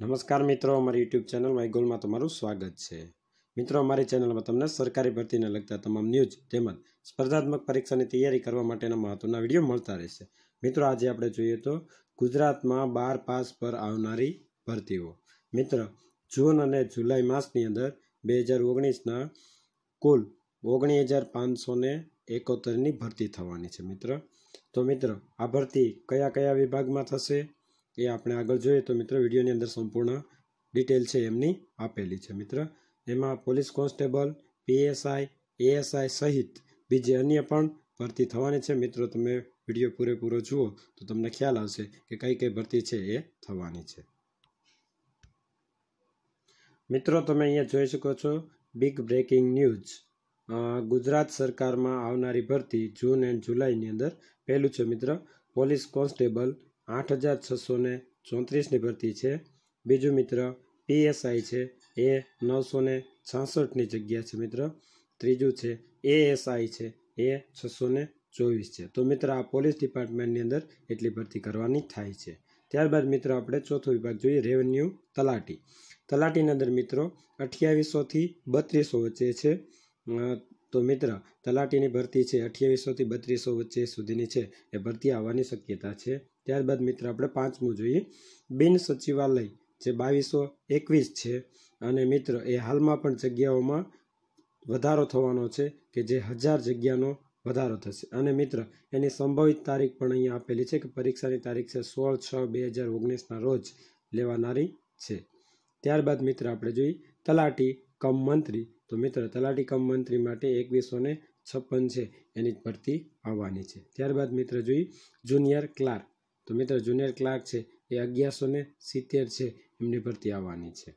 નમસ્કાર મિત્રો, અમારી યુટ્યુબ ચેનલ માય ગોલમાં તમારું સ્વાગત છે. મિત્રો, અમારી ચેનલમાં તમને સરકારી ભરતીને લગતા તમામ ન્યૂઝ તેમજ સ્પર્ધાત્મક પરીક્ષાની તૈયારી કરવા માટેના મહત્વના વીડિયો મળતા રહેશે. મિત્રો, આજે આપણે જોઈએ તો ગુજરાતમાં બાર પાસ પર આવનારી ભરતીઓ. મિત્ર, જૂન અને જુલાઈ માસની અંદર બે હજાર ઓગણીસના કુલ ઓગણીસ હજાર પાંચસો એકોતેરની ભરતી થવાની છે. મિત્ર, તો મિત્ર, આ ભરતી કયા કયા વિભાગમાં થશે? એ આપણે આગળ જોઈએ તો મિત્ર વિડીયોની અંદર સંપૂર્ણ ડિટેલ છે એમની આપેલી છે. મિત્ર, એમાં પોલીસ કોન્સ્ટેબલ, પીએસઆઈ, એએસઆઈ સહિત બીજી અન્ય પણ ભરતી થવાની છે. મિત્રો, તમે વીડિયો પૂરેપૂરો જુઓ તો તમને ખ્યાલ આવશે કે કઈ કઈ ભરતી છે એ થવાની છે. મિત્રો, તમે અહીંયા જોઈ શકો છો બિગ બ્રેકિંગ ન્યૂઝ ગુજરાત સરકારમાં આવનારી ભરતી જૂન એન્ડ જુલાઈની અંદર પહેલું છે. મિત્ર, પોલીસ કોન્સ્ટેબલ આઠ હજાર છસો ને ચોત્રીસની ભરતી છે. બીજું મિત્ર પીએસઆઈ છે. એ નવસો ને છાસઠની જગ્યા છે મિત્ર. ત્રીજું છે એએસઆઈ છે. એ છસો ને ચોવીસ છે. તો મિત્ર, આ પોલીસ ડિપાર્ટમેન્ટની અંદર એટલી ભરતી કરવાની થાય છે. ત્યારબાદ મિત્રો, આપણે ચોથો વિભાગ જોઈએ, રેવન્યુ તલાટી. તલાટીની અંદર મિત્રો, અઠ્યાવીસોથી બત્રીસો વચ્ચે છે. તો મિત્ર, તલાટીની ભરતી છે અઠ્યાવીસોથી બત્રીસો વચ્ચે સુધીની છે. એ ભરતી આવવાની શક્યતા છે. ત્યારબાદ મિત્ર, આપણે પાંચમું જોઈએ. બિન સચિવાલય, જે બાવીસો એકવીસ છે, અને મિત્ર, એ હાલમાં પણ જગ્યાઓમાં વધારો થવાનો છે કે જે હજાર જગ્યાનો વધારો થશે. અને મિત્ર, એની સંભવિત તારીખ પણ અહીંયા આપેલી છે કે પરીક્ષાની તારીખ છે સોળ છ બે હજાર ઓગણીસના રોજ લેવાનારી છે. ત્યારબાદ મિત્ર, આપણે જોઈએ તલાટી કમ મંત્રી. તો મિત્ર, તલાટી કમ મંત્રી માટે એકવીસો ને છપ્પન છે, એની ભરતી આવવાની છે. ત્યારબાદ મિત્ર, જોઈએ જુનિયર ક્લાર્ક. તો મિત્ર, જુનિયર ક્લાર્ક છે એ અગિયારસો ને સિત્તેર છે, એમની ભરતી આવવાની છે.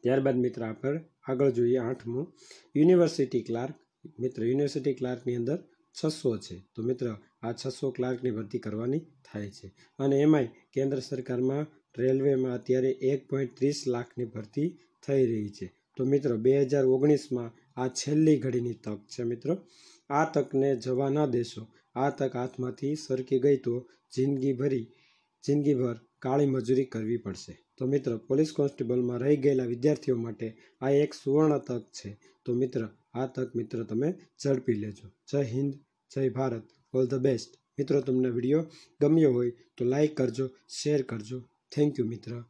ત્યારબાદ મિત્ર, આપણે આગળ જોઈએ આઠમું. યુનિવર્સિટી ક્લાર્ક, મિત્ર, યુનિવર્સિટી ક્લાર્કની અંદર છસો છે. તો મિત્ર, આ છસો ક્લાર્કની ભરતી કરવાની થાય છે. અને એમાંય કેન્દ્ર સરકારમાં રેલવેમાં અત્યારે એક પોઈન્ટ ત્રીસ લાખની ભરતી થઈ રહી છે. તો મિત્રો બે હજાર ઓગણીસમાં આ છેલ્લી ઘડીની તક છે મિત્રો. આ તકને જવા ન દેશો. આ તક હાથમાંથી સરકી ગઈ તો જિંદગી ભરી જિંદગીભર કાળી મજૂરી કરવી પડશે. તો મિત્ર, પોલીસ કોન્સ્ટેબલમાં રહી ગયેલા વિદ્યાર્થીઓ માટે આ એક સુવર્ણ તક છે. તો મિત્ર, આ તક મિત્ર તમે ઝડપી લેજો. જય હિન્દ, જય ભારત. All the best. મિત્રો, તમને વીડિયો ગમ્યો હોય તો લાઈક કરજો, શેર કરજો. થેન્ક યુ, મિત્ર.